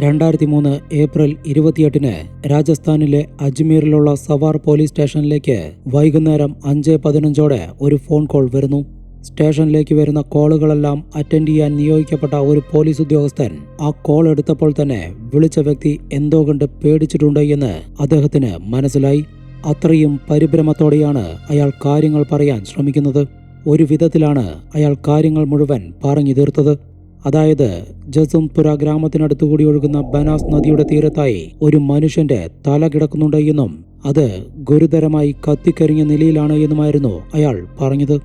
രണ്ടായിരത്തി മൂന്ന് ഏപ്രിൽ ഇരുപത്തിയെട്ടിന് രാജസ്ഥാനിലെ അജ്മീറിലുള്ള സവാർ പോലീസ് സ്റ്റേഷനിലേക്ക് വൈകുന്നേരം അഞ്ച് പതിനഞ്ചോടെ ഒരു ഫോൺ കോൾ വരുന്നു. സ്റ്റേഷനിലേക്ക് വരുന്ന കോളുകളെല്ലാം അറ്റൻഡ് ചെയ്യാൻ നിയോഗിക്കപ്പെട്ട ഒരു പോലീസ് ഉദ്യോഗസ്ഥൻ ആ കോൾ എടുത്തപ്പോൾ തന്നെ വിളിച്ച വ്യക്തി എന്തോ കണ്ട് പേടിച്ചിട്ടുണ്ട് എന്ന് അദ്ദേഹത്തിന് മനസ്സിലായി. അത്രയും പരിഭ്രമത്തോടെയാണ് അയാൾ കാര്യങ്ങൾ പറയാൻ ശ്രമിക്കുന്നത്. ഒരു വിധത്തിലാണ് അയാൾ കാര്യങ്ങൾ മുഴുവൻ പറഞ്ഞു തീർത്തത്. അതായത് ജസംപുര ഗ്രാമത്തിനടുത്തുകൂടി ഒഴുകുന്ന ബനാസ് നദിയുടെ തീരത്തായി ഒരു മനുഷ്യന്റെ തല കിടക്കുന്നുണ്ട് എന്നും അത് ഗുരുതരമായി കത്തിക്കരിഞ്ഞ നിലയിലാണ് എന്നുമായിരുന്നു അയാൾ പറഞ്ഞത്.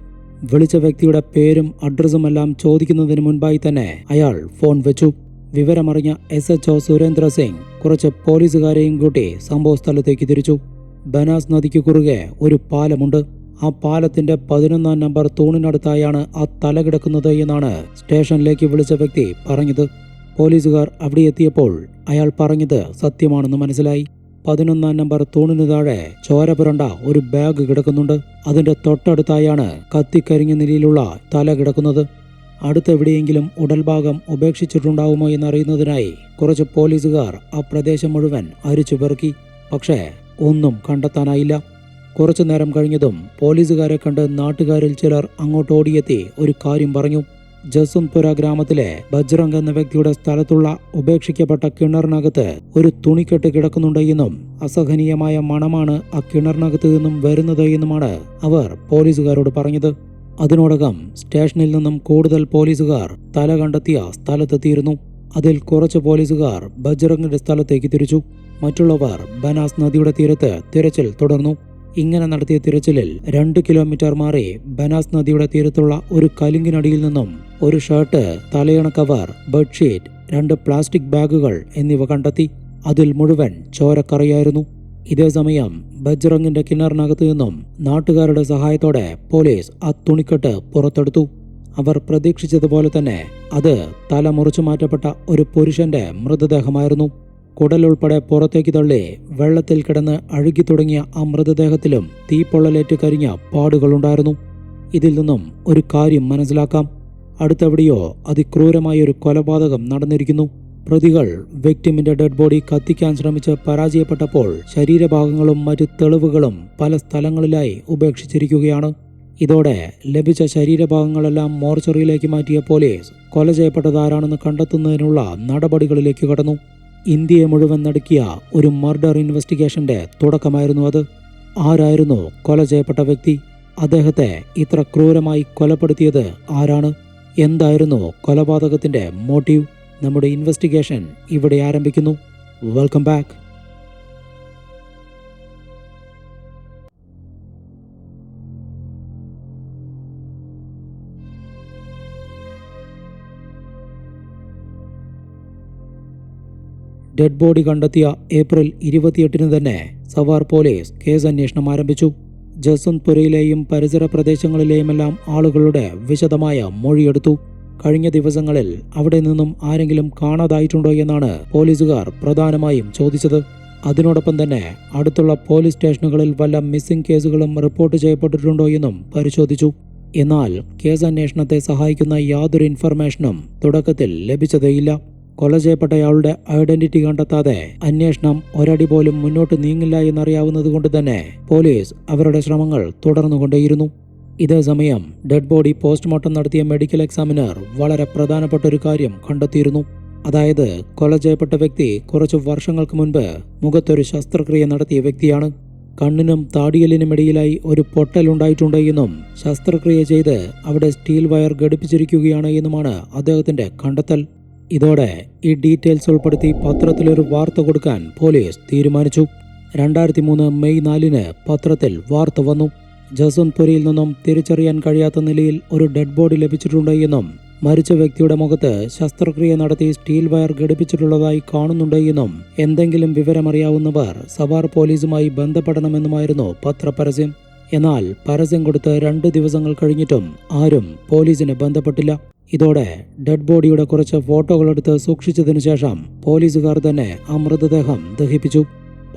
വിളിച്ച വ്യക്തിയുടെ പേരും അഡ്രസ്സും എല്ലാം ചോദിക്കുന്നതിന് മുൻപായി തന്നെ അയാൾ ഫോൺ വെച്ചു. വിവരമറിഞ്ഞ S H O Surendra Singh കുറച്ച് പോലീസുകാരെയും കൂട്ടി സംഭവസ്ഥലത്തേക്ക് തിരിച്ചു. ബനാസ് നദിക്ക് കുറുകെ ഒരു പാലമുണ്ട്. ആ പാലത്തിന്റെ പതിനൊന്നാം നമ്പർ തൂണിനടുത്തായാണ് ആ തല കിടക്കുന്നത് എന്നാണ് സ്റ്റേഷനിലേക്ക് വിളിച്ച വ്യക്തി പറഞ്ഞത്. പോലീസുകാർ അവിടെ എത്തിയപ്പോൾ അയാൾ പറഞ്ഞത് സത്യമാണെന്ന് മനസ്സിലായി. പതിനൊന്നാം നമ്പർ തൂണിന് താഴെ ചോര പുരണ്ട ഒരു ബാഗ് കിടക്കുന്നുണ്ട്. അതിന്റെ തൊട്ടടുത്തായാണ് കത്തിക്കരിഞ്ഞ നിലയിലുള്ള തല കിടക്കുന്നത്. അടുത്തെവിടെയെങ്കിലും ഉടൽഭാഗം ഉപേക്ഷിച്ചിട്ടുണ്ടാവുമോ എന്നറിയുന്നതിനായി കുറച്ച് പോലീസുകാർ ആ പ്രദേശം മുഴുവൻ അരിച്ചു പെറുക്കി. പക്ഷേ ഒന്നും കണ്ടെത്താനായില്ല. കുറച്ചു നേരം കഴിഞ്ഞതും പോലീസുകാരെ കണ്ട് നാട്ടുകാരിൽ ചിലർ അങ്ങോട്ട് ഓടിയെത്തി ഒരു കാര്യം പറഞ്ഞു. ജസന്ത്പുര ഗ്രാമത്തിലെ ബജ്രംഗ് എന്ന വ്യക്തിയുടെ സ്ഥലത്തുള്ള ഉപേക്ഷിക്കപ്പെട്ട കിണറിനകത്ത് ഒരു തുണിക്കെട്ട് കിടക്കുന്നുണ്ട് എന്നും അസഹനീയമായ മണമാണ് ആ കിണറിനകത്ത് നിന്നും വരുന്നത് എന്നുമാണ് അവർ പോലീസുകാരോട് പറഞ്ഞത്. അതിനോടകം സ്റ്റേഷനിൽ നിന്നും കൂടുതൽ പോലീസുകാർ തല കണ്ടെത്തിയ സ്ഥലത്തെത്തിയിരുന്നു. അതിൽ കുറച്ച് പോലീസുകാർ ബജ്രംഗിന്റെ സ്ഥലത്തേക്ക് തിരിച്ചു. മറ്റുള്ളവർ ബനാസ് നദിയുടെ തീരത്ത് തിരച്ചിൽ തുടർന്നു. ഇങ്ങനെ നടത്തിയ തിരച്ചിലിൽ രണ്ട് കിലോമീറ്റർ മാറി ബനാസ് നദിയുടെ തീരത്തുള്ള ഒരു കലിങ്കിനടിയിൽ നിന്നും ഒരു ഷർട്ട് തലയണ കവർ ബെഡ്ഷീറ്റ് രണ്ട് പ്ലാസ്റ്റിക് ബാഗുകൾ എന്നിവ കണ്ടെത്തി. അതിൽ മുഴുവൻ ചോരക്കറിയായിരുന്നു. ഇതേസമയം ബജ്റങ്ങിന്റെ കിണറിനകത്തു നിന്നും നാട്ടുകാരുടെ സഹായത്തോടെ പോലീസ് ആ തുണിക്കെട്ട് പുറത്തെടുത്തു. അവർ പ്രതീക്ഷിച്ചതുപോലെ തന്നെ അത് തല മുറിച്ചു മാറ്റപ്പെട്ട ഒരു പുരുഷന്റെ മൃതദേഹമായിരുന്നു. കുടലുൾപ്പെടെ പുറത്തേക്ക് തള്ളി വെള്ളത്തിൽ കിടന്ന് അഴുകി തുടങ്ങിയ ആ മൃതദേഹത്തിലും തീപ്പൊള്ളലേറ്റ് കരിഞ്ഞ പാടുകളുണ്ടായിരുന്നു. ഇതിൽ നിന്നും ഒരു കാര്യം മനസ്സിലാക്കാം. അടുത്തെവിടെയോ അതിക്രൂരമായ ഒരു കൊലപാതകം നടന്നിരിക്കുന്നു. പ്രതികൾ വ്യക്തിമിന്റെ ഡെഡ് ബോഡി കത്തിക്കാൻ ശ്രമിച്ച് പരാജയപ്പെട്ടപ്പോൾ ശരീരഭാഗങ്ങളും മറ്റ് തെളിവുകളും പല സ്ഥലങ്ങളിലായി ഉപേക്ഷിച്ചിരിക്കുകയാണ്. ഇതോടെ ലഭിച്ച ശരീരഭാഗങ്ങളെല്ലാം മോർച്ചറിയിലേക്ക് മാറ്റിയ പോലീസ് കൊല ചെയ്യപ്പെട്ടതാരാണെന്ന് കണ്ടെത്തുന്നതിനുള്ള നടപടികളിലേക്ക് കടന്നു. ഇന്ത്യയെ മുഴുവൻ നടക്കിയ ഒരു മർഡർ ഇൻവെസ്റ്റിഗേഷന്റെ തുടക്കമായിരുന്നു അത്. ആരായിരുന്നു കൊല ചെയ്യപ്പെട്ട വ്യക്തി? അദ്ദേഹത്തെ ഇത്ര ക്രൂരമായി കൊലപ്പെടുത്തിയത് ആരാണ്? എന്തായിരുന്നു കൊലപാതകത്തിന്റെ മോട്ടീവ് നമ്മുടെ ഇൻവെസ്റ്റിഗേഷൻ ഇവിടെ ആരംഭിക്കുന്നു. വെൽക്കം ബാക്ക് ഡെഡ് ബോഡി കണ്ടെത്തിയ ഏപ്രിൽ ഇരുപത്തിയെട്ടിന് തന്നെ സവാർ പോലീസ് കേസ് അന്വേഷണം ആരംഭിച്ചു ജസന്ത്പുരയിലെയും പരിസര പ്രദേശങ്ങളിലെയുമെല്ലാം ആളുകളുടെ വിശദമായ മൊഴിയെടുത്തു. കഴിഞ്ഞ ദിവസങ്ങളിൽ അവിടെ നിന്നും ആരെങ്കിലും കാണാതായിട്ടുണ്ടോ എന്നാണ് പോലീസുകാർ പ്രധാനമായും ചോദിച്ചത്. അതിനോടൊപ്പം തന്നെ അടുത്തുള്ള പോലീസ് സ്റ്റേഷനുകളിൽ വല്ല മിസ്സിംഗ് കേസുകളും റിപ്പോർട്ട് ചെയ്യപ്പെട്ടിട്ടുണ്ടോ എന്നും പരിശോധിച്ചു. എന്നാൽ കേസ് അന്വേഷണത്തെ സഹായിക്കുന്ന യാതൊരു ഇൻഫർമേഷനും തുടക്കത്തിൽ ലഭിച്ചതേയില്ല. കൊല ചെയ്യപ്പെട്ടയാളുടെ ഐഡന്റിറ്റി കണ്ടെത്താതെ അന്വേഷണം ഒരടി പോലും മുന്നോട്ട് നീങ്ങില്ല എന്നറിയാവുന്നത് കൊണ്ട് തന്നെ പോലീസ് അവരുടെ ശ്രമങ്ങൾ തുടർന്നുകൊണ്ടേയിരുന്നു. ഇതേസമയം ഡെഡ് ബോഡി പോസ്റ്റ്മോർട്ടം നടത്തിയ മെഡിക്കൽ എക്സാമിനർ വളരെ പ്രധാനപ്പെട്ട ഒരു കാര്യം കണ്ടെത്തിയിരുന്നു. അതായത് കൊല ചെയ്യപ്പെട്ട വ്യക്തി കുറച്ചു വർഷങ്ങൾക്ക് മുൻപ് മുഖത്തൊരു ശസ്ത്രക്രിയ നടത്തിയ വ്യക്തിയാണ്. കണ്ണിനും താടിയലിനും ഇടയിലായി ഒരു പൊട്ടലുണ്ടായിട്ടുണ്ട് എന്നും ശസ്ത്രക്രിയ ചെയ്ത് അവിടെ സ്റ്റീൽ വയർ ഘടിപ്പിച്ചിരിക്കുകയാണ് എന്നുമാണ് അദ്ദേഹത്തിന്റെ കണ്ടെത്തൽ. ഇതോടെ ഈ ഡീറ്റെയിൽസ് ഉൾപ്പെടുത്തി പത്രത്തിലൊരു വാർത്ത കൊടുക്കാൻ പോലീസ് തീരുമാനിച്ചു. രണ്ടായിരത്തി മൂന്ന് മെയ് നാലിന് പത്രത്തിൽ വാർത്ത വന്നു. ജസ്വന്ത്പുരിയിൽ നിന്നും തിരിച്ചറിയാൻ കഴിയാത്ത നിലയിൽ ഒരു ഡെഡ് ബോഡി ലഭിച്ചിട്ടുണ്ട് എന്നും മരിച്ച വ്യക്തിയുടെ മുഖത്ത് ശസ്ത്രക്രിയ നടത്തി സ്റ്റീൽ വയർ ഘടിപ്പിച്ചിട്ടുള്ളതായി കാണുന്നുണ്ട് എന്നും എന്തെങ്കിലും വിവരമറിയാവുന്നവർ സവാർ പോലീസുമായി ബന്ധപ്പെടണമെന്നുമായിരുന്നു പത്രപരസ്യം. എന്നാൽ പരസ്യം കൊടുത്ത് രണ്ട് ദിവസങ്ങൾ കഴിഞ്ഞിട്ടും ആരും പോലീസിനെ ബന്ധപ്പെട്ടില്ല. ഇതോടെ ഡെഡ് ബോഡിയുടെ കുറച്ച് ഫോട്ടോകളെടുത്ത് സൂക്ഷിച്ചതിനു ശേഷം പോലീസുകാർ തന്നെ ആ മൃതദേഹം ദഹിപ്പിച്ചു.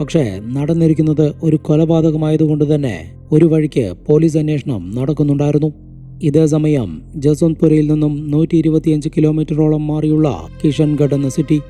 പക്ഷേ നടന്നിരിക്കുന്നത് ഒരു കൊലപാതകമായതുകൊണ്ട് തന്നെ ഒരു വഴിക്ക് പോലീസ് അന്വേഷണം നടക്കുന്നുണ്ടായിരുന്നു. ഇതേസമയം സമയം ജസോന്ത്പുരയിൽ നിന്നും നൂറ്റി ഇരുപത്തിയഞ്ച് കിലോമീറ്ററോളം മാറിയുള്ള കിഷൻഗഡ് എന്ന സിറ്റി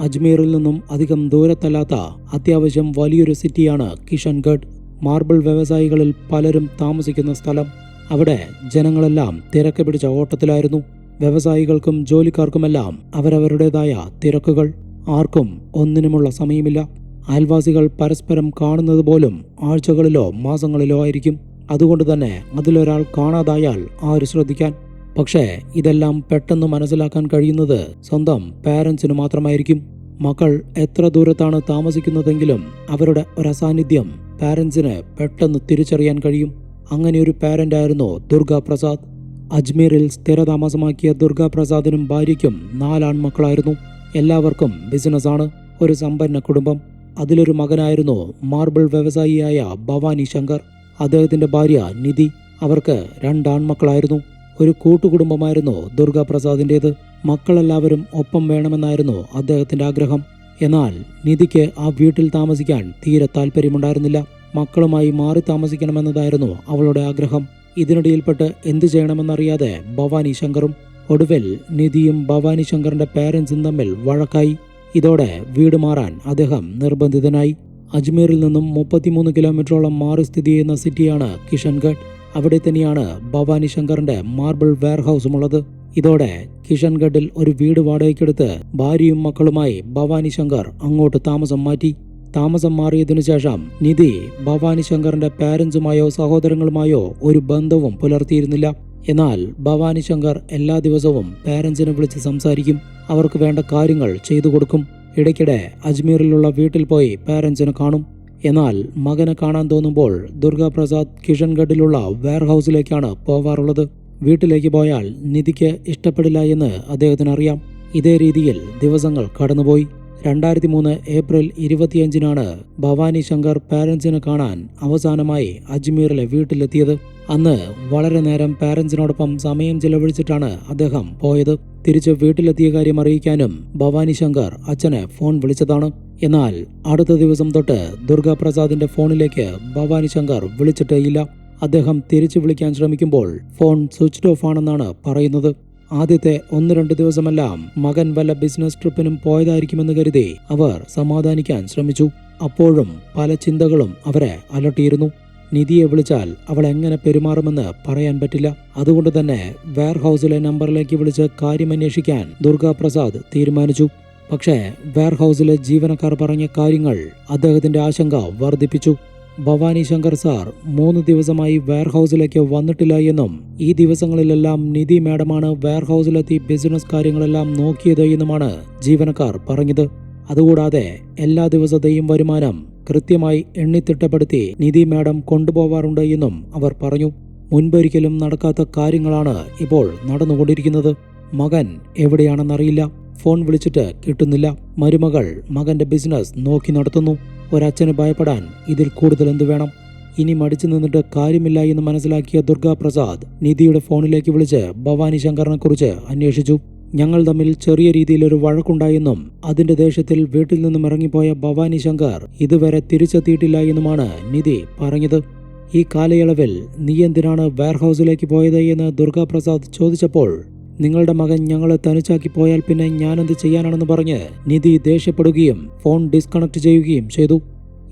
അജ്മീറിൽ നിന്നും അധികം ദൂരത്തല്ലാത്ത അത്യാവശ്യം വലിയൊരു സിറ്റിയാണ് കിഷൻഗഡ്. മാർബിൾ വ്യവസായികളിൽ പലരും താമസിക്കുന്ന സ്ഥലം. അവിടെ ജനങ്ങളെല്ലാം തിരക്ക് പിടിച്ച ഓട്ടത്തിലായിരുന്നു. വ്യവസായികൾക്കും ജോലിക്കാർക്കുമെല്ലാം അവരവരുടേതായ തിരക്കുകൾ. ആർക്കും ഒന്നിനുമുള്ള സമയമില്ല. അയൽവാസികൾ പരസ്പരം കാണുന്നത് പോലും ആഴ്ചകളിലോ മാസങ്ങളിലോ ആയിരിക്കും. അതുകൊണ്ട് തന്നെ അതിലൊരാൾ കാണാതായാൽ ആര് ശ്രദ്ധിക്കാൻ? പക്ഷേ ഇതെല്ലാം പെട്ടെന്ന് മനസ്സിലാക്കാൻ കഴിയുന്നത് സ്വന്തം പാരൻസിന് മാത്രമായിരിക്കും. മക്കൾ എത്ര ദൂരത്താണ് താമസിക്കുന്നതെങ്കിലും അവരുടെ ഒരസാന്നിധ്യം പാരൻസിന് പെട്ടെന്ന് തിരിച്ചറിയാൻ കഴിയും. അങ്ങനെ ഒരു പാരന്റ് ആയിരുന്നു ദുർഗാ പ്രസാദ് അജ്മീറിൽ സ്ഥിരതാമസമാക്കിയ ദുർഗാ പ്രസാദിനും ഭാര്യയ്ക്കും നാലാൺമക്കളായിരുന്നു എല്ലാവർക്കും ബിസിനസ്സാണ്. ഒരു സമ്പന്ന കുടുംബം. അതിലൊരു മകനായിരുന്നു മാർബിൾ വ്യവസായിയായ ഭവാനി ശങ്കർ. അദ്ദേഹത്തിന്റെ ഭാര്യ നിധി. അവർക്ക് രണ്ടാൺമക്കളായിരുന്നു ഒരു കൂട്ടുകുടുംബമായിരുന്നു ദുർഗാ പ്രസാദിന്റേത് മക്കളെല്ലാവരും ഒപ്പം വേണമെന്നായിരുന്നു അദ്ദേഹത്തിന്റെ ആഗ്രഹം. എന്നാൽ നിധിക്ക് ആ വീട്ടിൽ താമസിക്കാൻ തീരെ താല്പര്യമുണ്ടായിരുന്നില്ല. മക്കളുമായി മാറി താമസിക്കണമെന്നതായിരുന്നു അവളുടെ ആഗ്രഹം. ഇതിനിടയിൽപ്പെട്ട് എന്തു ചെയ്യണമെന്നറിയാതെ ഭവാനി ശങ്കറും ഒടുവിൽ നിധിയും ഭവാനി ശങ്കറിന്റെ പേരൻസും തമ്മിൽ വഴക്കായി. ഇതോടെ വീട് മാറാൻ അദ്ദേഹം നിർബന്ധിതനായി. അജ്മീറിൽ നിന്നും മുപ്പത്തിമൂന്ന് കിലോമീറ്ററോളം മാറി സ്ഥിതി ചെയ്യുന്ന സിറ്റിയാണ് കിഷൻഗഡ്. അവിടെ തന്നെയാണ് ഭവാനി ശങ്കറിന്റെ മാർബിൾ വെയർഹൌസും ഉള്ളത്. ഇതോടെ കിഷൻഗഡിൽ ഒരു വീട് വാടകയ്ക്കെടുത്ത് ഭാര്യയും മക്കളുമായി ഭവാനി ശങ്കർ അങ്ങോട്ട് താമസം മാറ്റി. താമസം മാറിയതിനു ശേഷം നിധി ഭവാനി ശങ്കറിന്റെ പാരൻസുമായോ സഹോദരങ്ങളുമായോ ഒരു ബന്ധവും പുലർത്തിയിരുന്നില്ല. എന്നാൽ ഭവാനി ശങ്കർ എല്ലാ ദിവസവും പാരന്റ്സിനെ വിളിച്ച് സംസാരിക്കും. അവർക്ക് വേണ്ട കാര്യങ്ങൾ ചെയ്തു കൊടുക്കും. ഇടയ്ക്കിടെ അജ്മീറിലുള്ള വീട്ടിൽ പോയി പാരന്റ്സിനെ കാണും. എന്നാൽ മകനെ കാണാൻ തോന്നുമ്പോൾ ദുർഗാപ്രസാദ് കിഷൻഗഡിലുള്ള വെയർഹൌസിലേക്കാണ് പോവാറുള്ളത്. വീട്ടിലേക്ക് പോയാൽ നിധിക്ക് ഇഷ്ടപ്പെടില്ല എന്ന് അദ്ദേഹത്തിന് അറിയാം ഇതേ രീതിയിൽ ദിവസങ്ങൾ കടന്നുപോയി. രണ്ടായിരത്തി മൂന്ന് ഏപ്രിൽ ഇരുപത്തിയഞ്ചിനാണ് ഭവാനി ശങ്കർ പാരൻസിനെ കാണാൻ അവസാനമായി അജ്മീറിലെ വീട്ടിലെത്തിയത്. അന്ന് വളരെ നേരം പാരൻസിനോടൊപ്പം സമയം ചെലവഴിച്ചിട്ടാണ് അദ്ദേഹം പോയത്. തിരിച്ച് വീട്ടിലെത്തിയ കാര്യം അറിയിക്കാനും ഭവാനി ശങ്കർ അച്ഛനെ ഫോൺ വിളിച്ചതാണ്. എന്നാൽ അടുത്ത ദിവസം തൊട്ട് ദുർഗാപ്രസാദിന്റെ ഫോണിലേക്ക് ഭവാനി ശങ്കർ വിളിച്ചിട്ടേയില്ല അദ്ദേഹം തിരിച്ചു വിളിക്കാൻ ശ്രമിക്കുമ്പോൾ ഫോൺ സ്വിച്ച്ഡ് ഓഫ് ആണെന്നാണ് പറയുന്നത്. ആദ്യത്തെ ഒന്ന് രണ്ട് ദിവസമെല്ലാം മകൻ വല്ല ബിസിനസ് ട്രിപ്പിനും പോയതായിരിക്കുമെന്ന് കരുതി അവർ സമാധാനിക്കാൻ ശ്രമിച്ചു. അപ്പോഴും പല ചിന്തകളും അവരെ അലട്ടിയിരുന്നു. നിധിയെ വിളിച്ചാൽ അവൾ എങ്ങനെ പെരുമാറുമെന്ന് പറയാൻ പറ്റില്ല. അതുകൊണ്ട് തന്നെ വെയർഹൌസിലെ നമ്പറിലേക്ക് വിളിച്ച് കാര്യമന്വേഷിക്കാൻ ദുർഗാപ്രസാദ് തീരുമാനിച്ചു. പക്ഷേ വെയർഹൌസിലെ ജീവനക്കാർ പറഞ്ഞ കാര്യങ്ങൾ അദ്ദേഹത്തിന്റെ ആശങ്ക വർദ്ധിപ്പിച്ചു. ഭവാനി ശങ്കർ സാർ മൂന്ന് ദിവസമായി വെയർഹൌസിലേക്ക് വന്നിട്ടില്ല എന്നും ഈ ദിവസങ്ങളിലെല്ലാം നിധി മാഡമാണ് വെയർഹൌസിലെത്തി ബിസിനസ് കാര്യങ്ങളെല്ലാം നോക്കിയത് എന്നുമാണ് ജീവനക്കാർ പറഞ്ഞത്. അതുകൂടാതെ എല്ലാ ദിവസത്തെയും വരുമാനം കൃത്യമായി എണ്ണിത്തിട്ടപ്പെടുത്തി നിധി മാഡം കൊണ്ടുപോവാറുണ്ട് എന്നും അവർ പറഞ്ഞു. മുൻപൊരിക്കലും നടക്കാത്ത കാര്യങ്ങളാണ് ഇപ്പോൾ നടന്നുകൊണ്ടിരിക്കുന്നത്. മകൻ എവിടെയാണെന്നറിയില്ല. ഫോൺ വിളിച്ചിട്ട് കിട്ടുന്നില്ല. മരുമകൾ മകന്റെ ബിസിനസ് നോക്കി നടത്തുന്നു. ഒരച്ഛന് ഭയപ്പെടാൻ ഇതിൽ കൂടുതൽ എന്തു വേണം? ഇനി മടിച്ചു നിന്നിട്ട് കാര്യമില്ല എന്ന് മനസ്സിലാക്കിയ ദുർഗാ പ്രസാദ് നിധിയുടെ ഫോണിലേക്ക് വിളിച്ച് ഭവാനി ശങ്കറിനെ കുറിച്ച് അന്വേഷിച്ചു. ഞങ്ങൾ തമ്മിൽ ചെറിയ രീതിയിൽ ഒരു വഴക്കുണ്ടായെന്നും അതിന്റെ ദേഷ്യത്തിൽ വീട്ടിൽ നിന്നും ഇറങ്ങിപ്പോയ ഭവാനി ശങ്കർ ഇതുവരെ തിരിച്ചെത്തിയിട്ടില്ല എന്നുമാണ് നിധി പറഞ്ഞത്. ഈ കാലയളവിൽ നീ എന്തിനാണ് വെയർഹൌസിലേക്ക് പോയത് എന്ന് ദുർഗാപ്രസാദ് ചോദിച്ചപ്പോൾ നിങ്ങളുടെ മകൻ ഞങ്ങളെ തനിച്ചാക്കി പോയാൽ പിന്നെ ഞാനെന്ത് ചെയ്യാനാണെന്ന് പറഞ്ഞ് നിധി ദേഷ്യപ്പെടുകയും ഫോൺ ഡിസ്കണക്ട് ചെയ്യുകയും ചെയ്തു.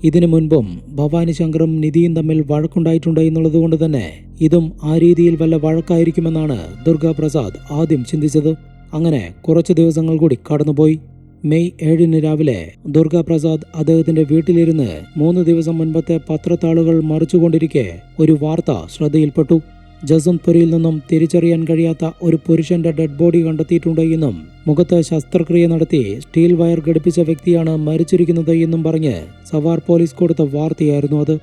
ഇതിനു മുൻപും ഭവാനി ശങ്കറും നിധിയും തമ്മിൽ വഴക്കുണ്ടായിട്ടുണ്ട് എന്നുള്ളത് കൊണ്ട് തന്നെ ഇതും ആ രീതിയിൽ വല്ല വഴക്കായിരിക്കുമെന്നാണ് ദുർഗാ പ്രസാദ് ആദ്യം ചിന്തിച്ചത്. അങ്ങനെ കുറച്ച് ദിവസങ്ങൾ കൂടി കടന്നുപോയി. മെയ് ഏഴിന് രാവിലെ ദുർഗാ പ്രസാദ് അദ്ദേഹത്തിന്റെ വീട്ടിലിരുന്ന് മൂന്ന് ദിവസം മുൻപത്തെ പത്രത്താളുകൾ മറിച്ചുകൊണ്ടിരിക്കെ ഒരു വാർത്ത ശ്രദ്ധയിൽപ്പെട്ടു. ജസന്ത്പുരിയിൽ നിന്നും തിരിച്ചറിയാൻ കഴിയാത്ത ഒരു പുരുഷന്റെ ഡെഡ് ബോഡി കണ്ടെത്തിയിട്ടുണ്ട് എന്നും മുഖത്ത് ശസ്ത്രക്രിയ നടത്തി സ്റ്റീൽ വയർ ഘടിപ്പിച്ച വ്യക്തിയാണ് മരിച്ചിരിക്കുന്നത് എന്നും പറഞ്ഞ് സവാർ പോലീസ് കൊടുത്ത വാർത്തയായിരുന്നു അത്.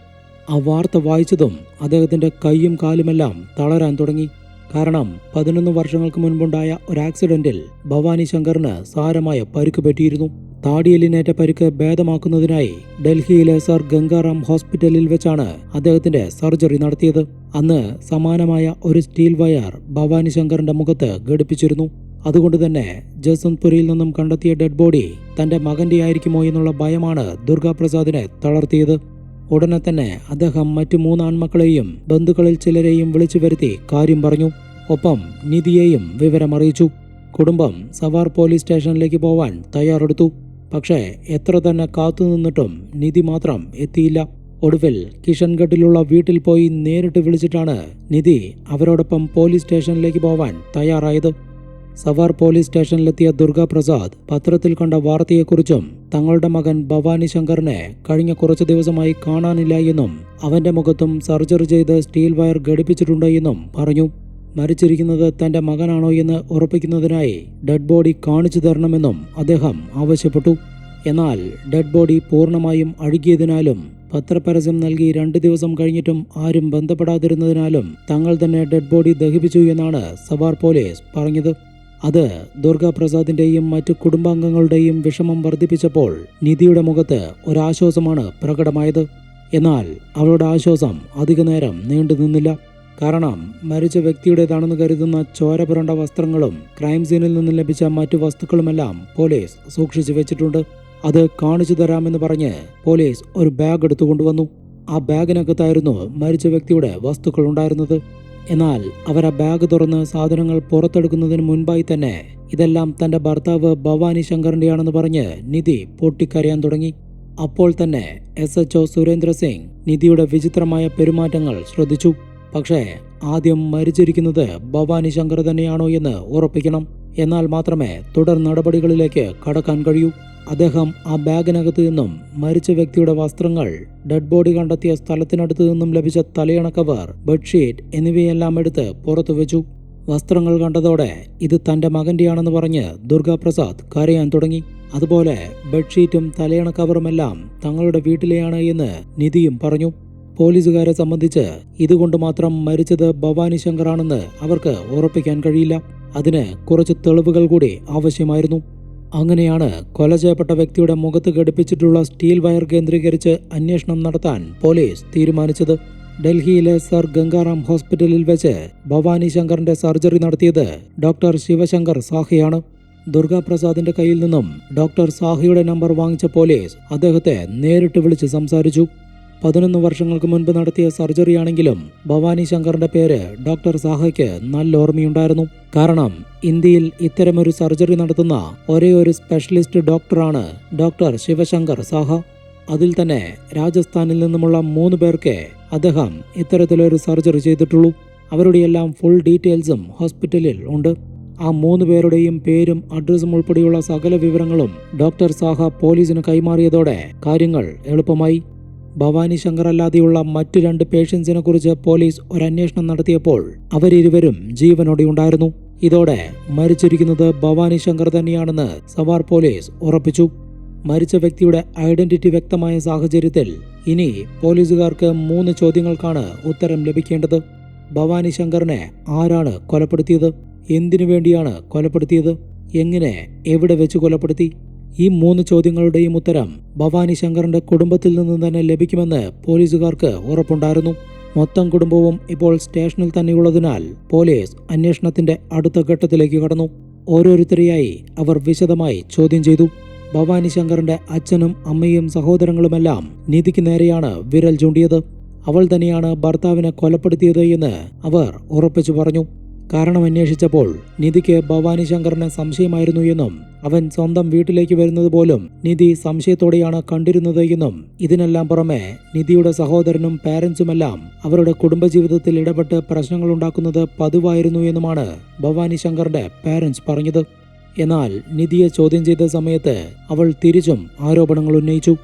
ആ വാർത്ത വായിച്ചതും അദ്ദേഹത്തിന്റെ കൈയും കാലുമെല്ലാം തളരാൻ തുടങ്ങി. കാരണം പതിനൊന്ന് വർഷങ്ങൾക്ക് മുൻപുണ്ടായ ഒരു ആക്സിഡന്റിൽ ഭവാനി ശങ്കറിന് സാരമായ പരുക്ക് പറ്റിയിരുന്നു. താടിയെല്ലിനേറ്റ പരുക്ക് ഭേദമാക്കുന്നതിനായി ഡൽഹിയിലെ സർ ഗംഗാറാം ഹോസ്പിറ്റലിൽ വെച്ചാണ് അദ്ദേഹത്തിന്റെ സർജറി നടത്തിയത്. അന്ന് സമാനമായ ഒരു സ്റ്റീൽ വയർ ഭവാനി ശങ്കറിന്റെ മുഖത്ത് ഘടിപ്പിച്ചിരുന്നു. അതുകൊണ്ട് തന്നെ ജസന്ത്പുരിയിൽ നിന്നും കണ്ടെത്തിയ ഡെഡ് ബോഡി തന്റെ മകന്റെ ആയിരിക്കുമോ എന്നുള്ള ഭയമാണ് ദുർഗാപ്രസാദിനെ തളർത്തിയത്. ഉടനെ തന്നെ അദ്ദേഹം മറ്റു മൂന്നാൺമക്കളെയും ബന്ധുക്കളിൽ ചിലരെയും വിളിച്ചു വരുത്തി കാര്യം പറഞ്ഞു. ഒപ്പം നിധിയെയും വിവരമറിയിച്ചു. കുടുംബം സവാർ പോലീസ് സ്റ്റേഷനിലേക്ക് പോവാൻ തയ്യാറെടുത്തു. പക്ഷേ എത്ര തന്നെ കാത്തുനിന്നിട്ടും നിധി മാത്രം എത്തിയില്ല. ഒടുവിൽ കിഷൻഗഡിലുള്ള വീട്ടിൽ പോയി നേരിട്ട് വിളിച്ചിട്ടാണ് നിധി അവരോടൊപ്പം പോലീസ് സ്റ്റേഷനിലേക്ക് പോവാൻ തയ്യാറായത്. സവാർ പോലീസ് സ്റ്റേഷനിലെത്തിയ ദുർഗാപ്രസാദ് പത്രത്തിൽ കണ്ട വാർത്തയെക്കുറിച്ചും തങ്ങളുടെ മകൻ ഭവാനി ശങ്കറിനെ കഴിഞ്ഞ കുറച്ച് ദിവസമായി കാണാനില്ല എന്നും അവന്റെ മുഖത്തും സർജറി ചെയ്ത് സ്റ്റീൽ വയർ ഘടിപ്പിച്ചിട്ടുണ്ട് എന്നും പറഞ്ഞു. മരിച്ചിരിക്കുന്നത് തന്റെ മകനാണോ എന്ന് ഉറപ്പിക്കുന്നതിനായി ഡെഡ് ബോഡി കാണിച്ചു തരണമെന്നും അദ്ദേഹം ആവശ്യപ്പെട്ടു. എന്നാൽ ഡെഡ് ബോഡി പൂർണമായും അഴുകിയതിനാലും പത്രപരസ്യം നൽകി രണ്ട് ദിവസം കഴിഞ്ഞിട്ടും ആരും ബന്ധപ്പെടാതിരുന്നതിനാലും തങ്ങൾ തന്നെ ഡെഡ് ബോഡി ദഹിപ്പിച്ചു എന്നാണ് സവാർ പോലീസ് പറഞ്ഞത്. അത് ദുർഗാപ്രസാദിന്റെയും മറ്റു കുടുംബാംഗങ്ങളുടെയും വിഷമം വർദ്ധിപ്പിച്ചപ്പോൾ നിധിയുടെ മുഖത്ത് ഒരാശ്വാസമാണ് പ്രകടമായത്. എന്നാൽ അവളുടെ ആശ്വാസം അധികനേരം നീണ്ടുനിന്നില്ല. കാരണം മരിച്ച വ്യക്തിയുടേതാണെന്ന് കരുതുന്ന ചോര പുരണ്ട വസ്ത്രങ്ങളും ക്രൈം സീനിൽ നിന്ന് ലഭിച്ച മറ്റു വസ്തുക്കളുമെല്ലാം പോലീസ് സൂക്ഷിച്ചു വെച്ചിട്ടുണ്ട്. അത് കാണിച്ചു തരാമെന്ന് പറഞ്ഞ് പോലീസ് ഒരു ബാഗ് എടുത്തുകൊണ്ടുവന്നു. ആ ബാഗിനകത്തായിരുന്നു മരിച്ച വ്യക്തിയുടെ വസ്തുക്കൾ ഉണ്ടായിരുന്നത്. എന്നാൽ അവർ ആ ബാഗ് തുറന്ന് സാധനങ്ങൾ പുറത്തെടുക്കുന്നതിന് മുൻപായി തന്നെ ഇതെല്ലാം തന്റെ ഭർത്താവ് ഭവാനി ശങ്കറിന്റെയാണെന്ന് പറഞ്ഞ് നിധി പൊട്ടിക്കരയാൻ തുടങ്ങി. അപ്പോൾ തന്നെ S H O Surendra Singh നിധിയുടെ വിചിത്രമായ പെരുമാറ്റങ്ങൾ ശ്രദ്ധിച്ചു. പക്ഷേ ആദ്യം മരിച്ചിരിക്കുന്നത് ഭവാനി ശങ്കർ തന്നെയാണോ എന്ന് ഉറപ്പിക്കണം. എന്നാൽ മാത്രമേ തുടർ നടപടികളിലേക്ക് കടക്കാൻ കഴിയൂ. അദ്ദേഹം ആ ബാഗിനകത്ത് നിന്നും മരിച്ച വ്യക്തിയുടെ വസ്ത്രങ്ങൾ ഡെഡ് ബോഡി കണ്ടെത്തിയ സ്ഥലത്തിനടുത്ത് നിന്നും ലഭിച്ച തലയണ കവർ ബെഡ്ഷീറ്റ് എന്നിവയെല്ലാം എടുത്ത് പുറത്തു വെച്ചു. വസ്ത്രങ്ങൾ കണ്ടതോടെ ഇത് തന്റെ മകന്റെയാണെന്ന് പറഞ്ഞ് ദുർഗാപ്രസാദ് കരയാൻ തുടങ്ങി. അതുപോലെ ബെഡ്ഷീറ്റും തലയണ കവറുമെല്ലാം തങ്ങളുടെ വീട്ടിലെയാണ് എന്ന് നിധിയും പറഞ്ഞു. പോലീസുകാരെ സംബന്ധിച്ച് ഇതുകൊണ്ട് മാത്രം മരിച്ചത് ഭവാനി ശങ്കറാണെന്ന് അവർക്ക് ഉറപ്പിക്കാൻ കഴിയില്ല. അതിന് കുറച്ച് തെളിവുകൾ കൂടി ആവശ്യമായിരുന്നു. അങ്ങനെയാണ് കൊല ചെയ്യപ്പെട്ട വ്യക്തിയുടെ മുഖത്ത് ഘടിപ്പിച്ചിട്ടുള്ള സ്റ്റീൽ വയർ കേന്ദ്രീകരിച്ച് അന്വേഷണം നടത്താൻ പോലീസ് തീരുമാനിച്ചത്. ഡൽഹിയിലെ സർ ഗംഗാറാം ഹോസ്പിറ്റലിൽ വെച്ച് ഭവാനി ശങ്കറിന്റെ സർജറി നടത്തിയത് ഡോക്ടർ ശിവശങ്കർ സാഹിയാണ്. ദുർഗാപ്രസാദിന്റെ കയ്യിൽ നിന്നും ഡോക്ടർ സാഹിയുടെ നമ്പർ വാങ്ങിച്ച പോലീസ് അദ്ദേഹത്തെ നേരിട്ട് വിളിച്ച് സംസാരിച്ചു. പതിനൊന്ന് വർഷങ്ങൾക്ക് മുൻപ് നടത്തിയ സർജറിയാണെങ്കിലും ഭവാനി ശങ്കറിന്റെ പേര് ഡോക്ടർ സാഹയ്ക്ക് നല്ല ഓർമ്മയുണ്ടായിരുന്നു. കാരണം ഇന്ത്യയിൽ ഇത്തരമൊരു സർജറി നടത്തുന്ന ഒരേ ഒരു സ്പെഷ്യലിസ്റ്റ് ഡോക്ടറാണ് ഡോക്ടർ ശിവശങ്കർ സാഹ. അതിൽ തന്നെ രാജസ്ഥാനിൽ നിന്നുമുള്ള മൂന്ന് പേർക്ക് അദ്ദേഹം ഇത്തരത്തിലൊരു സർജറി ചെയ്തിട്ടുള്ളൂ. അവരുടെയെല്ലാം ഫുൾ ഡീറ്റെയിൽസും ഹോസ്പിറ്റലിൽ ഉണ്ട്. ആ മൂന്ന് പേരുടെയും പേരും അഡ്രസ്സും ഉൾപ്പെടെയുള്ള സകല വിവരങ്ങളും ഡോക്ടർ സാഹ പോലീസിന് കൈമാറിയതോടെ കാര്യങ്ങൾ എളുപ്പമായി. ഭവാനി ശങ്കർ അല്ലാതെയുള്ള മറ്റു രണ്ട് പേഷ്യൻസിനെ കുറിച്ച് പോലീസ് ഒരു അന്വേഷണം നടത്തിയപ്പോൾ അവരിരുവരും ജീവനോടെ ഉണ്ടായിരുന്നു ഇതോടെ മരിച്ചിരിക്കുന്നത് ഭവാനി ശങ്കർ തന്നെയാണെന്ന് സവാർ പോലീസ് ഉറപ്പിച്ചു. മരിച്ച വ്യക്തിയുടെ ഐഡന്റിറ്റി വ്യക്തമായ സാഹചര്യത്തിൽ ഇനി പോലീസുകാർക്ക് മൂന്ന് ചോദ്യങ്ങൾക്കാണ് ഉത്തരം ലഭിക്കേണ്ടത്. ഭവാനി ശങ്കറിനെ ആരാണ് കൊലപ്പെടുത്തിയത്? എന്തിനു വേണ്ടിയാണ് കൊലപ്പെടുത്തിയത്? എങ്ങനെ എവിടെ വെച്ച് കൊലപ്പെടുത്തി? ഈ മൂന്ന് ചോദ്യങ്ങളുടെയും ഉത്തരം ഭവാനി ശങ്കറിന്റെ കുടുംബത്തിൽ നിന്ന് തന്നെ ലഭിക്കുമെന്ന് പോലീസുകാർക്ക് ഉറപ്പുണ്ടായിരുന്നു. മൊത്തം കുടുംബവും ഇപ്പോൾ സ്റ്റേഷനിൽ തന്നെയുള്ളതിനാൽ പോലീസ് അന്വേഷണത്തിന്റെ അടുത്ത ഘട്ടത്തിലേക്ക് കടന്നു. ഓരോരുത്തരെയായി അവർ വിശദമായി ചോദ്യം ചെയ്തു. ഭവാനി ശങ്കറിന്റെ അച്ഛനും അമ്മയും സഹോദരങ്ങളുമെല്ലാം നീതിക്ക് നേരെയാണ് വിരൽ ചൂണ്ടിയത്. അവൾ തന്നെയാണ് ഭർത്താവിനെ കൊലപ്പെടുത്തിയത് എന്ന് അവർ ഉറപ്പിച്ചു പറഞ്ഞു. കാരണം അന്വേഷിച്ചപ്പോൾ നിധിക്ക് ഭവാനി ശങ്കറിന് സംശയമായിരുന്നു എന്നും അവൻ സ്വന്തം വീട്ടിലേക്ക് വരുന്നത് പോലും നിധി സംശയത്തോടെയാണ് കണ്ടിരുന്നത് എന്നും ഇതിനെല്ലാം പുറമെ നിധിയുടെ സഹോദരനും പാരൻസുമെല്ലാം അവരുടെ കുടുംബജീവിതത്തിൽ ഇടപെട്ട് പ്രശ്നങ്ങൾ ഉണ്ടാക്കുന്നത് പതിവായിരുന്നു എന്നുമാണ് ഭവാനി ശങ്കറിന്റെ പാരന്റ്സ് പറഞ്ഞത്. എന്നാൽ നിധിയെ ചോദ്യം ചെയ്ത സമയത്ത് അവൾ തിരിച്ചും ആരോപണങ്ങൾ ഉന്നയിച്ചു.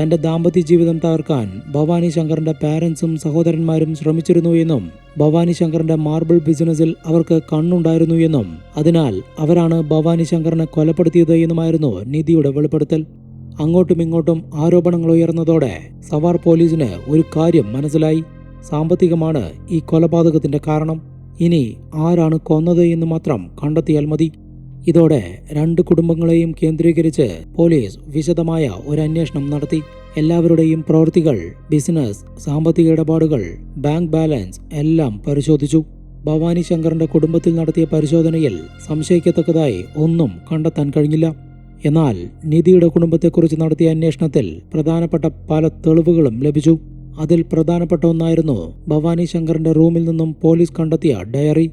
തന്റെ ദാമ്പത്യ ജീവിതം തകർക്കാൻ ഭവാനി ശങ്കറിന്റെ പാരൻസും സഹോദരന്മാരും ശ്രമിച്ചിരുന്നു എന്നും ഭവാനി ശങ്കറിന്റെ മാർബിൾ ബിസിനസ്സിൽ അവർക്ക് കണ്ണുണ്ടായിരുന്നു എന്നും. അതിനാൽ അവരാണ് ഭവാനി ശങ്കറിനെ കൊലപ്പെടുത്തിയത് എന്നുമായിരുന്നു നിധിയുടെ വെളിപ്പെടുത്തൽ. അങ്ങോട്ടും ഇങ്ങോട്ടും ആരോപണങ്ങൾ ഉയർന്നതോടെ സവാർ പോലീസിന് ഒരു കാര്യം മനസ്സിലായി. സാമ്പത്തികമാണ് ഈ കൊലപാതകത്തിന്റെ കാരണം. ഇനി ആരാണ് കൊന്നത് എന്ന് മാത്രം കണ്ടെത്തിയാൽ മതി. ഇതോടെ രണ്ട് കുടുംബങ്ങളെയും കേന്ദ്രീകരിച്ച് പോലീസ് വിശദമായ ഒരു അന്വേഷണം നടത്തി. എല്ലാവരുടെയും പ്രവൃത്തികൾ ബിസിനസ് സാമ്പത്തിക ഇടപാടുകൾ ബാങ്ക് ബാലൻസ് എല്ലാം പരിശോധിച്ചു. ഭവാനി ശങ്കറിന്റെ കുടുംബത്തിൽ നടത്തിയ പരിശോധനയിൽ സംശയിക്കത്തക്കതായി ഒന്നും കണ്ടെത്താൻ കഴിഞ്ഞില്ല. എന്നാൽ നിധിയുടെ കുടുംബത്തെക്കുറിച്ച് നടത്തിയ അന്വേഷണത്തിൽ പ്രധാനപ്പെട്ട പല തെളിവുകളും ലഭിച്ചു. അതിൽ പ്രധാനപ്പെട്ട ഒന്നായിരുന്നു ഭവാനി ശങ്കറിന്റെ റൂമിൽ നിന്നും പോലീസ് കണ്ടെത്തിയ ഡയറി.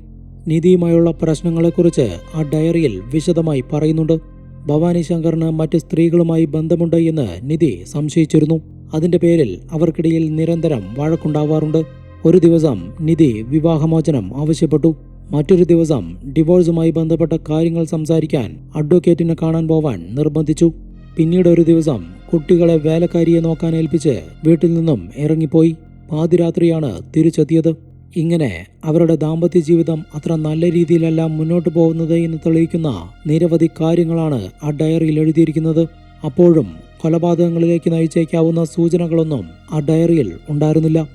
നിധിയുമായുള്ള പ്രശ്നങ്ങളെക്കുറിച്ച് ആ ഡയറിയിൽ വിശദമായി പറയുന്നുണ്ട്. ഭവാനി ശങ്കറിന് മറ്റ് സ്ത്രീകളുമായി ബന്ധമുണ്ട് എന്ന് നിധി സംശയിച്ചിരുന്നു. അതിന്റെ പേരിൽ അവർക്കിടയിൽ നിരന്തരം വഴക്കുണ്ടാവാറുണ്ട്. ഒരു ദിവസം നിധി വിവാഹമോചനം ആവശ്യപ്പെട്ടു. മറ്റൊരു ദിവസം ഡിവോഴ്സുമായി ബന്ധപ്പെട്ട കാര്യങ്ങൾ സംസാരിക്കാൻ അഡ്വക്കേറ്റിനെ കാണാൻ പോവാൻ നിർബന്ധിച്ചു. പിന്നീട് ഒരു ദിവസം കുട്ടികളെ വേലക്കാരിയെ നോക്കാൻ ഏൽപ്പിച്ച് വീട്ടിൽ നിന്നും ഇറങ്ങിപ്പോയി. പാതിരാത്രിയാണ് തിരിച്ചെത്തിയത്. ഇങ്ങനെ അവരുടെ ദാമ്പത്യ ജീവിതം അത്ര നല്ല രീതിയിലല്ല മുന്നോട്ട് പോകുന്നത് എന്ന് തെളിയിക്കുന്ന നിരവധി കാര്യങ്ങളാണ് ആ ഡയറിയിൽ എഴുതിയിരിക്കുന്നത്. അപ്പോഴും കൊലപാതകങ്ങളിലേക്ക് നയിച്ചേക്കാവുന്ന സൂചനകളൊന്നും ആ ഡയറിയിൽ ഉണ്ടായിരുന്നില്ല.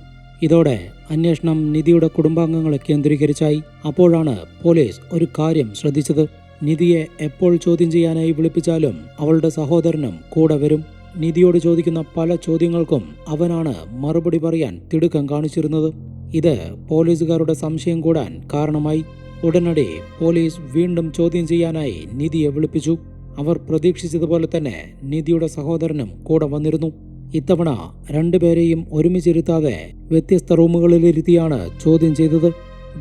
ഇതോടെ അന്വേഷണം നിധിയുടെ കുടുംബാംഗങ്ങളെ കേന്ദ്രീകരിച്ചായി. അപ്പോഴാണ് പോലീസ് ഒരു കാര്യം ശ്രദ്ധിച്ചത്. നിധിയെ എപ്പോൾ ചോദ്യം ചെയ്യാനായി വിളിപ്പിച്ചാലും അവളുടെ സഹോദരനും കൂടെ വരും. നിധിയോട് ചോദിക്കുന്ന പല ചോദ്യങ്ങൾക്കും അവനാണ് മറുപടി പറയാൻ തിടുക്കം കാണിച്ചിരുന്നത്. ഇത് പോലീസുകാരുടെ സംശയം കൂടാൻ കാരണമായി. ഉടനടി പോലീസ് വീണ്ടും ചോദ്യം ചെയ്യാനായി നിധിയെ വിളിപ്പിച്ചു. അവർ പ്രതീക്ഷിച്ചതുപോലെ തന്നെ നിധിയുടെ സഹോദരനും കൂടെ വന്നിരുന്നു. ഇത്തവണ രണ്ടുപേരെയും ഒരുമിച്ചിരുത്താതെ വ്യത്യസ്ത റൂമുകളിലിരുത്തിയാണ് ചോദ്യം ചെയ്തത്.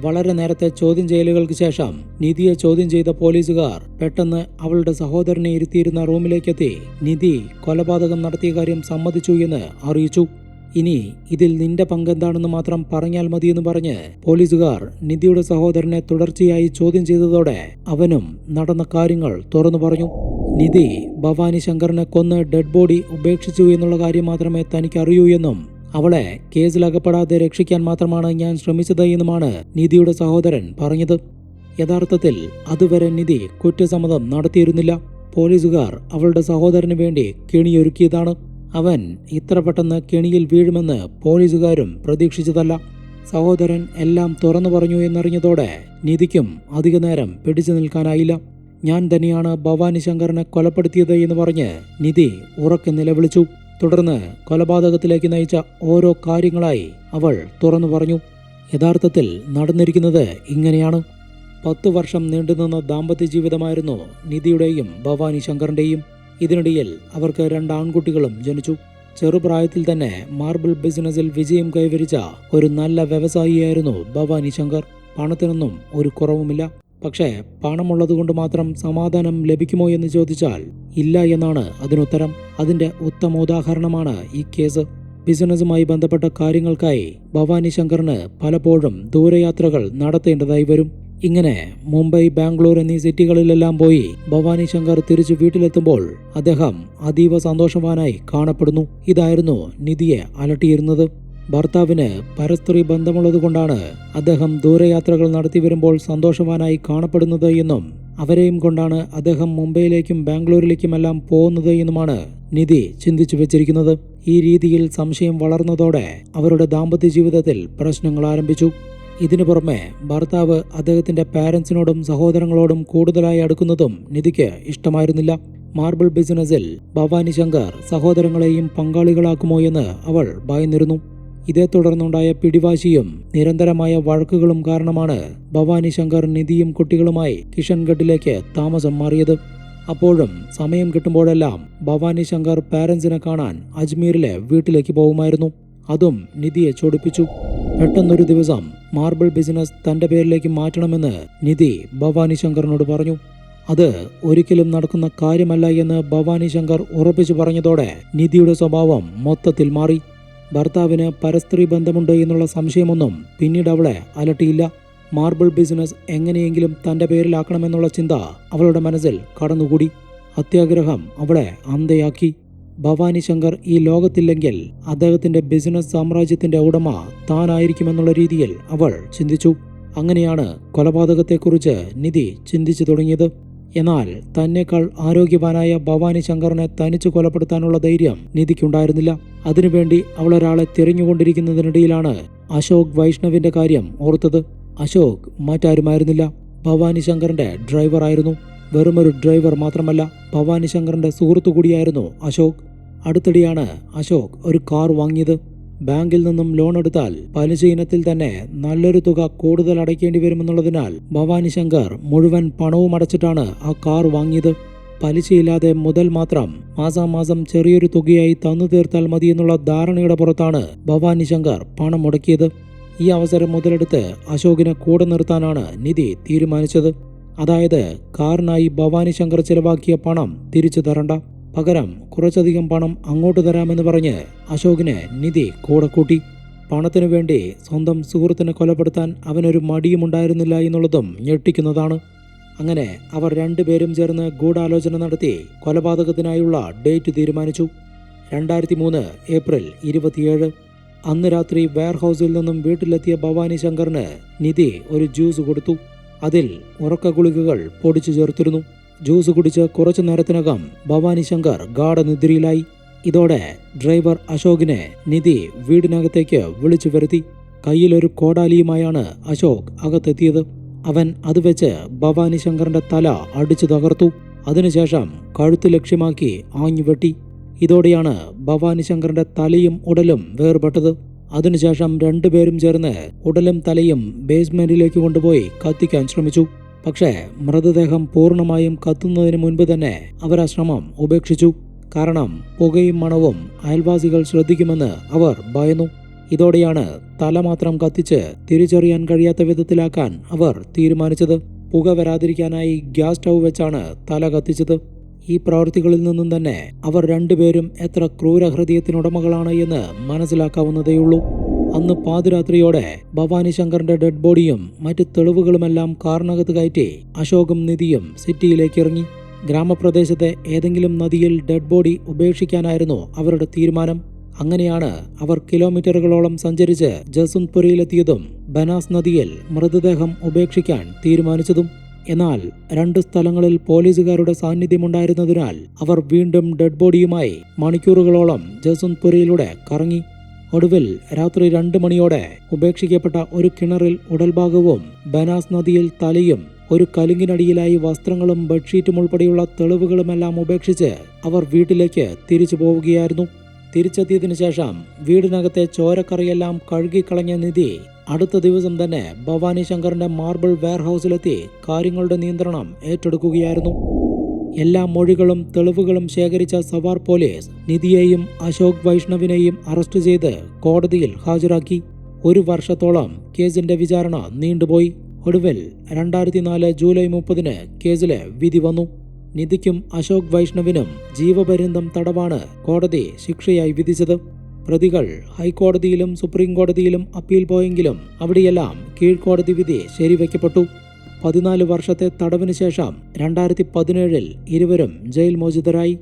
വളരെ നേരത്തെ ചോദ്യം ചെയ്യലുകൾക്ക് ശേഷം നിധിയെ ചോദ്യം ചെയ്ത പോലീസുകാർ പെട്ടെന്ന് അവളുടെ സഹോദരനെ ഇരുത്തിയിരുന്ന റൂമിലേക്കെത്തി നിധി കൊലപാതകം നടത്തിയ കാര്യം സമ്മതിച്ചു എന്ന് അറിയിച്ചു. ഇനി ഇതിൽ നിന്റെ പങ്കെന്താണെന്ന് മാത്രം പറഞ്ഞാൽ മതിയെന്ന് പറഞ്ഞ് പോലീസുകാർ നിധിയുടെ സഹോദരനെ തുടർച്ചയായി ചോദ്യം ചെയ്തതോടെ അവനും നടന്ന കാര്യങ്ങൾ തുറന്നു പറഞ്ഞു. നിധി ഭവാനി ശങ്കറിനെ കൊന്ന് ഡെഡ് ബോഡി ഉപേക്ഷിച്ചു എന്നുള്ള കാര്യം മാത്രമേ തനിക്ക് അറിയൂ എന്നും അവളെ കേസിലകപ്പെടാതെ രക്ഷിക്കാൻ മാത്രമാണ് ഞാൻ ശ്രമിച്ചത് എന്നുമാണ് നിധിയുടെ സഹോദരൻ പറഞ്ഞത്. യഥാർത്ഥത്തിൽ അതുവരെ നിധി കുറ്റസമ്മതം നടത്തിയിരുന്നില്ല. പോലീസുകാർ അവളുടെ സഹോദരന് വേണ്ടി കെണിയൊരുക്കിയതാണ്. അവൻ ഇത്ര പെട്ടെന്ന് കെണിയിൽ വീഴുമെന്ന് പോലീസുകാരും പ്രതീക്ഷിച്ചതല്ല. സഹോദരൻ എല്ലാം തുറന്നു പറഞ്ഞു എന്നറിഞ്ഞതോടെ നിധിക്കും അധികനേരം പിടിച്ചു നിൽക്കാനായില്ല. ഞാൻ തന്നെയാണ് ഭവാനി ശങ്കറിനെ കൊലപ്പെടുത്തിയത് എന്ന് പറഞ്ഞ് നിധി ഉറക്കെ നിലവിളിച്ചു. തുടർന്ന് കൊലപാതകത്തിലേക്ക് നയിച്ച ഓരോ കാര്യങ്ങളായി അവൾ തുറന്നു പറഞ്ഞു. യഥാർത്ഥത്തിൽ നടന്നിരിക്കുന്നത് ഇങ്ങനെയാണ്. പത്തു വർഷം നീണ്ടുനിന്ന ദാമ്പത്യ ജീവിതമായിരുന്നു നിധിയുടെയും ഭവാനി ശങ്കറിന്റെയും. ഇതിനിടയിൽ അവർക്ക് രണ്ട് ആൺകുട്ടികളും ജനിച്ചു. ചെറുപ്രായത്തിൽ തന്നെ മാർബിൾ ബിസിനസ്സിൽ വിജയം കൈവരിച്ച ഒരു നല്ല വ്യവസായിയായിരുന്നു ഭവാനി ശങ്കർ. പണത്തിനൊന്നും ഒരു കുറവുമില്ല. പക്ഷേ പണമുള്ളതുകൊണ്ട് മാത്രം സമാധാനം ലഭിക്കുമോ എന്ന് ചോദിച്ചാൽ ഇല്ല എന്നാണ് അതിനുത്തരം. അതിന്റെ ഉത്തമ ഉദാഹരണമാണ് ഈ കേസ്. ബിസിനസ്സുമായി ബന്ധപ്പെട്ട കാര്യങ്ങൾക്കായി ഭവാനി ശങ്കറിന് പലപ്പോഴും ദൂരയാത്രകൾ നടത്തേണ്ടതായി വരും. ഇങ്ങനെ മുംബൈ ബാംഗ്ലൂർ എന്നീ സിറ്റികളിലെല്ലാം പോയി ഭവാനി ശങ്കർ തിരിച്ചു വീട്ടിലെത്തുമ്പോൾ അദ്ദേഹം അതീവ സന്തോഷവാനായി കാണപ്പെടുന്നു. ഇതായിരുന്നു നിധിയെ അലട്ടിയിരുന്നത്. ഭർത്താവിന് പരസ്ത്രീ ബന്ധമുള്ളതുകൊണ്ടാണ് അദ്ദേഹം ദൂരയാത്രകൾ നടത്തി വരുമ്പോൾ സന്തോഷവാനായി കാണപ്പെടുന്നത് എന്നും അവരെയും കൊണ്ടാണ് അദ്ദേഹം മുംബൈയിലേക്കും ബാംഗ്ലൂരിലേക്കുമെല്ലാം പോകുന്നത് എന്നുമാണ് നിധി ചിന്തിച്ചു വെച്ചിരിക്കുന്നത്. ഈ രീതിയിൽ സംശയം വളർന്നതോടെ അവരുടെ ദാമ്പത്യ ജീവിതത്തിൽ പ്രശ്നങ്ങൾ ആരംഭിച്ചു. ഇതിനു പുറമെ ഭർത്താവ് അദ്ദേഹത്തിന്റെ പാരന്റ്സിനോടും സഹോദരങ്ങളോടും കൂടുതലായി അടുക്കുന്നതും നിധിക്ക് ഇഷ്ടമായിരുന്നില്ല. മാർബിൾ ബിസിനസ്സിൽ ഭവാനി ശങ്കർ സഹോദരങ്ങളെയും പങ്കാളികളാക്കുമോ എന്ന് അവൾ ഭയന്നിരുന്നു. ഇതേ തുടർന്നുണ്ടായ പിടിവാശിയും നിരന്തരമായ വഴക്കുകളും കാരണമാണ് ഭവാനി ശങ്കർ നിധിയും കുട്ടികളുമായി കിഷൻഗഡിലേക്ക് താമസം മാറിയത്. അപ്പോഴും സമയം കിട്ടുമ്പോഴെല്ലാം ഭവാനി ശങ്കർ പാരന്റ്സിനെ കാണാൻ അജ്മീറിലെ വീട്ടിലേക്ക് പോകുമായിരുന്നു. അതും നിധിയെ ചൊടിപ്പിച്ചു. പെട്ടെന്നൊരു ദിവസം മാർബിൾ ബിസിനസ് തന്റെ പേരിലേക്ക് മാറ്റണമെന്ന് നിധി ഭവാനി ശങ്കറിനോട് പറഞ്ഞു. അത് ഒരിക്കലും നടക്കുന്ന കാര്യമല്ല എന്ന് ഭവാനി ശങ്കർ ഉറപ്പിച്ചു പറഞ്ഞതോടെ നിധിയുടെ സ്വഭാവം മൊത്തത്തിൽ മാറി. ഭർത്താവിന് പരസ്ത്രീ ബന്ധമുണ്ട് എന്നുള്ള സംശയമൊന്നും പിന്നീട് അവളെ അലട്ടിയില്ല. മാർബിൾ ബിസിനസ് എങ്ങനെയെങ്കിലും തന്റെ പേരിലാക്കണമെന്നുള്ള ചിന്ത അവളുടെ മനസ്സിൽ കടന്നുകൂടി. അത്യാഗ്രഹം അവളെ അന്തയാക്കി. ഭവാനി ശങ്കർ ഈ ലോകത്തില്ലെങ്കിൽ അദ്ദേഹത്തിന്റെ ബിസിനസ് സാമ്രാജ്യത്തിന്റെ ഉടമ താനായിരിക്കുമെന്നുള്ള രീതിയിൽ അവൾ ചിന്തിച്ചു. അങ്ങനെയാണ് കൊലപാതകത്തെക്കുറിച്ച് നിധി ചിന്തിച്ചു തുടങ്ങിയത്. എന്നാൽ തന്നെക്കാൾ ആരോഗ്യവാനായ ഭവാനി ശങ്കറിനെ തനിച്ചു കൊലപ്പെടുത്താനുള്ള ധൈര്യം നിധിക്കുണ്ടായിരുന്നില്ല. അതിനുവേണ്ടി അവൾ ഒരാളെ തിരഞ്ഞുകൊണ്ടിരിക്കുന്നതിനിടയിലാണ് അശോക് വൈഷ്ണവിന്റെ കാര്യം ഓർത്തത്. അശോക് മറ്റാരുമായിരുന്നില്ല. ഭവാനി ശങ്കറിന്റെ ഡ്രൈവറായിരുന്നു. വെറുമൊരു ഡ്രൈവർ മാത്രമല്ല ഭവാനി ശങ്കറിന്റെ സുഹൃത്തു കൂടിയായിരുന്നു അശോക്. അടുത്തിടെയാണ് അശോക് ഒരു കാർ വാങ്ങിയത്. ബാങ്കിൽ നിന്നും ലോൺ എടുത്താൽ പലിശ ഇനത്തിൽ തന്നെ നല്ലൊരു തുക കൂടുതൽ അടയ്ക്കേണ്ടി വരുമെന്നുള്ളതിനാൽ ഭവാനി ശങ്കർ മുഴുവൻ പണവും അടച്ചിട്ടാണ് ആ കാർ വാങ്ങിയത്. പലിശയില്ലാതെ മുതൽ മാത്രം മാസാമാസം ചെറിയൊരു തുകയായി തന്നു തീർത്താൽ മതിയെന്നുള്ള ധാരണയുടെ പുറത്താണ് ഭവാനി ശങ്കർ പണം മുടക്കിയത്. ഈ അവസരം മുതലെടുത്ത് അശോകിനെ കൂടെ നിർത്താനാണ് നിധി തീരുമാനിച്ചത്. അതായത് കാറിനായി ഭവാനി ശങ്കർ ചിലവാക്കിയ പണം തിരിച്ചു തരണ്ട. പകരം കുറച്ചധികം പണം അങ്ങോട്ട് തരാമെന്ന് പറഞ്ഞ് അശോകിന് നിധി കൂടെ കൂട്ടി. പണത്തിനു വേണ്ടി സ്വന്തം സുഹൃത്തിനെ കൊലപ്പെടുത്താൻ അവനൊരു മടിയുമുണ്ടായിരുന്നില്ല എന്നുള്ളതും ഞെട്ടിക്കുന്നതാണ്. അങ്ങനെ അവർ രണ്ടുപേരും ചേർന്ന് ഗൂഢാലോചന നടത്തി കൊലപാതകത്തിനായുള്ള ഡേറ്റ് തീരുമാനിച്ചു. രണ്ടായിരത്തി മൂന്ന് ഏപ്രിൽ ഇരുപത്തിയേഴ്. അന്ന് രാത്രി വെയർഹൌസിൽ നിന്നും വീട്ടിലെത്തിയ ഭവാനി ശങ്കറിന് നിധി ഒരു ജ്യൂസ് കൊടുത്തു. അതിൽ ഉറക്ക ഗുളികകൾ പൊടിച്ചു ചേർത്തിരുന്നു. ജ്യൂസ് കുടിച്ച് കുറച്ചു നേരത്തിനകം ഭവാനി ശങ്കർ ഗാഠനിദ്രയിലായി ഇതോടെ ഡ്രൈവർ അശോകിനെ നിധി വീടിനകത്തേക്ക് വിളിച്ചു വരുത്തി. കയ്യിലൊരു കോടാലിയുമായാണ് അശോക് അകത്തെത്തിയത്. അവൻ അത് വെച്ച് ഭവാനി ശങ്കറിന്റെ തല അടിച്ചു തകർത്തു. അതിനുശേഷം കഴുത്ത് ലക്ഷ്യമാക്കി ആഞ്ഞുവെട്ടി ഇതോടെയാണ് ഭവാനി ശങ്കറിന്റെ തലയും ഉടലും വേർപെട്ടത്. അതിനുശേഷം രണ്ടുപേരും ചേർന്ന് ഉടലും തലയും ബേസ്മെന്റിലേക്ക് കൊണ്ടുപോയി കത്തിക്കാൻ ശ്രമിച്ചു. പക്ഷേ മൃതദേഹം പൂർണമായും കത്തുന്നതിന് മുൻപ് തന്നെ അവർ ആ ശ്രമം ഉപേക്ഷിച്ചു. കാരണം പുകയും മണവും അയൽവാസികൾ ശ്രദ്ധിക്കുമെന്ന് അവർ ഭയന്നു. ഇതോടെയാണ് തല മാത്രം കത്തിച്ച് തിരിച്ചറിയാൻ കഴിയാത്ത വിധത്തിലാക്കാൻ അവർ തീരുമാനിച്ചത്. പുക വരാതിരിക്കാനായി ഗ്യാസ് സ്റ്റൗ വെച്ചാണ് തല കത്തിച്ചത്. ഈ പ്രവൃത്തികളിൽ നിന്നും തന്നെ അവർ രണ്ടുപേരും എത്ര ക്രൂരഹൃദയത്തിനുടമകളാണ് എന്ന് മനസ്സിലാക്കാവുന്നതേയുള്ളൂ. അന്ന് പാതിരാത്രിയോടെ ഭവാനി ശങ്കറിന്റെ ഡെഡ് ബോഡിയും മറ്റ് തെളിവുകളുമെല്ലാം കാറിനകത്ത് കയറ്റി അശോകും നിധിയും സിറ്റിയിലേക്ക് ഇറങ്ങി. ഗ്രാമപ്രദേശത്തെ ഏതെങ്കിലും നദിയിൽ ഡെഡ് ബോഡി ഉപേക്ഷിക്കാനായിരുന്നു അവരുടെ തീരുമാനം. അങ്ങനെയാണ് അവർ കിലോമീറ്ററുകളോളം സഞ്ചരിച്ച് ജസുന്ത്പുരിയിലെത്തിയതും ബനാസ് നദിയിൽ മൃതദേഹം ഉപേക്ഷിക്കാൻ തീരുമാനിച്ചതും. എന്നാൽ രണ്ട് സ്ഥലങ്ങളിൽ പോലീസുകാരുടെ സാന്നിധ്യമുണ്ടായിരുന്നതിനാൽ അവർ വീണ്ടും ഡെഡ് ബോഡിയുമായി മണിക്കൂറുകളോളം ജസുന്ത്പുരിയിലൂടെ കറങ്ങി. ഒടുവിൽ രാത്രി രണ്ട് മണിയോടെ ഉപേക്ഷിക്കപ്പെട്ട ഒരു കിണറിൽ ഉടൽഭാഗവും ബനാസ് നദിയിൽ തലയും ഒരു കലുങ്കിനടിയിലായി വസ്ത്രങ്ങളും ബെഡ്ഷീറ്റും ഉൾപ്പെടെയുള്ള തെളിവുകളുമെല്ലാം ഉപേക്ഷിച്ച് അവർ വീട്ടിലേക്ക് തിരിച്ചു പോവുകയായിരുന്നു. തിരിച്ചെത്തിയതിനു ശേഷം വീടിനകത്തെ ചോരക്കറിയെല്ലാം കഴുകിക്കളഞ്ഞ നിധി അടുത്ത ദിവസം തന്നെ ഭവാനി ശങ്കറിന്റെ മാർബിൾ വെയർഹൌസിലെത്തി കാര്യങ്ങളുടെ നിയന്ത്രണം ഏറ്റെടുക്കുകയായിരുന്നു. എല്ലാ മൊഴികളും തെളിവുകളും ശേഖരിച്ച സവാർ പോലീസ് നിധിയെയും അശോക് വൈഷ്ണവിനെയും അറസ്റ്റ് ചെയ്ത് കോടതിയിൽ ഹാജരാക്കി. ഒരു വർഷത്തോളം കേസിന്റെ വിചാരണ നീണ്ടുപോയി. ഒടുവിൽ രണ്ടായിരത്തി നാല് ജൂലൈ മുപ്പതിന് കേസിലെ വിധി വന്നു. നിധിക്കും അശോക് വൈഷ്ണവിനും ജീവപര്യന്തം തടവാണ് കോടതി ശിക്ഷയായി വിധിച്ചത്. പ്രതികൾ ഹൈക്കോടതിയിലും സുപ്രീം കോടതിയിലും അപ്പീൽ പോയെങ്കിലും അവിടെയെല്ലാം കീഴ്ക്കോടതി വിധി ശരിവയ്ക്കപ്പെട്ടു പതിനാല് വർഷത്തെ തടവിന് ശേഷം രണ്ടായിരത്തി പതിനേഴിൽ ഇരുവരും ജയിൽ മോചിതരായി.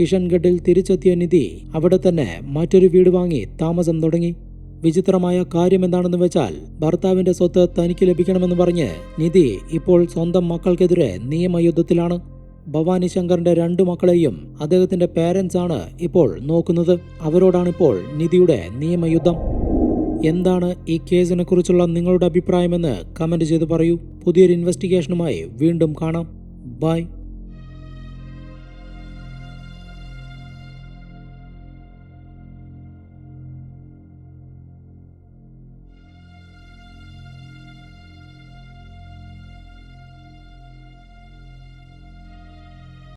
കിഷൻഗഡിൽ തിരിച്ചെത്തിയ നിധി അവിടെ തന്നെ മറ്റൊരു വീട് വാങ്ങി താമസം തുടങ്ങി. വിചിത്രമായ കാര്യം എന്താണെന്ന് വെച്ചാൽ ഭർത്താവിന്റെ സ്വത്ത് തനിക്ക് ലഭിക്കണമെന്ന് പറഞ്ഞ് നിധി ഇപ്പോൾ സ്വന്തം മക്കൾക്കെതിരെ നിയമയുദ്ധത്തിലാണ്. ഭവാനി ശങ്കറിന്റെ രണ്ടു മക്കളെയും അദ്ദേഹത്തിന്റെ പേരൻസ് ആണ് ഇപ്പോൾ നോക്കുന്നത്. അവരോടാണിപ്പോൾ നിധിയുടെ നിയമയുദ്ധം. എന്താണ് ഈ കേസിനെ കുറിച്ചുള്ള നിങ്ങളുടെ അഭിപ്രായമെന്ന് കമന്റ് ചെയ്ത് പറയൂ. പുതിയൊരു ഇൻവെസ്റ്റിഗേഷനുമായി വീണ്ടും കാണാം. ബൈ